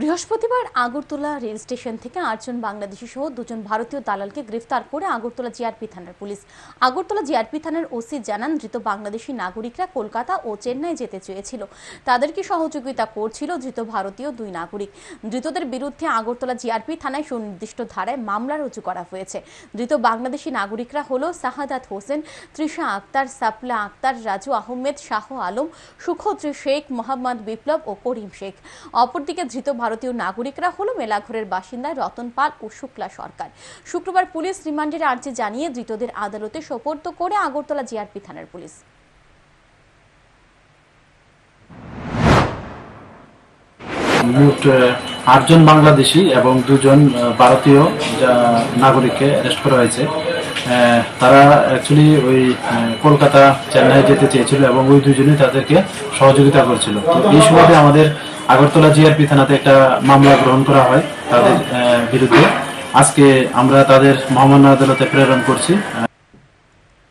বৃহস্পতিবার Agartala rail station থেকে আটজন বাংলাদেশি সহ দুজন ভারতীয় দালালকে গ্রেফতার করে আগরতলা জিআরপি থানার পুলিশ। আগরতলা জিআরপি থানার ওসি জানান, ধৃত বাংলাদেশি নাগরিকরা কলকাতা ও চেন্নাই যেতে চেয়েছিল। তাদেরকে সহযোগিতা করছিল ধৃত ভারতীয় দুই নাগরিক। ধৃতদের বিরুদ্ধে আগরতলা জিআরপি থানায় সুনির্দিষ্ট ধারায় মামলা রুজু করা হয়েছে। ধৃত বাংলাদেশি নাগরিকরা হল শাহাদাত হোসেন, তৃষা আক্তার, সাপলা আক্তার, রাজু আহমেদ, শাহ আলম, সুখদ্রি শেখ, মোহাম্মদ বিপ্লব ও করিম শেখ। অপরদিকে ধৃত ভারতীয় নাগরিকরা হলো মেলাঘরের বাসিন্দা রতন পাল ও শুক্লা সরকার। শুক্রবার পুলিশ রিমান্ডের আর্জি জানিয়ে ধৃতদের আদালতে সোপর্দ করে আগরতলা জিআরপি থানার পুলিশ। মোট আটজন বাংলাদেশি এবং দুজন ভারতীয় নাগরিককে অ্যারেস্ট করা হয়েছে। তারা অ্যাকচুয়ালি ওই কলকাতা, চেন্নাই যেতে চেয়েছিল এবং ওই দুজনই তাদেরকে সহযোগিতা করছিল। তো এই সময় আমাদের আগরতলা জিআরপি থানাতে একটা মামলা গ্রহণ করা হয় তাদের বিরুদ্ধে। আজকে আমরা তাদের মহামান্য আদালতে প্রেরণ করছি।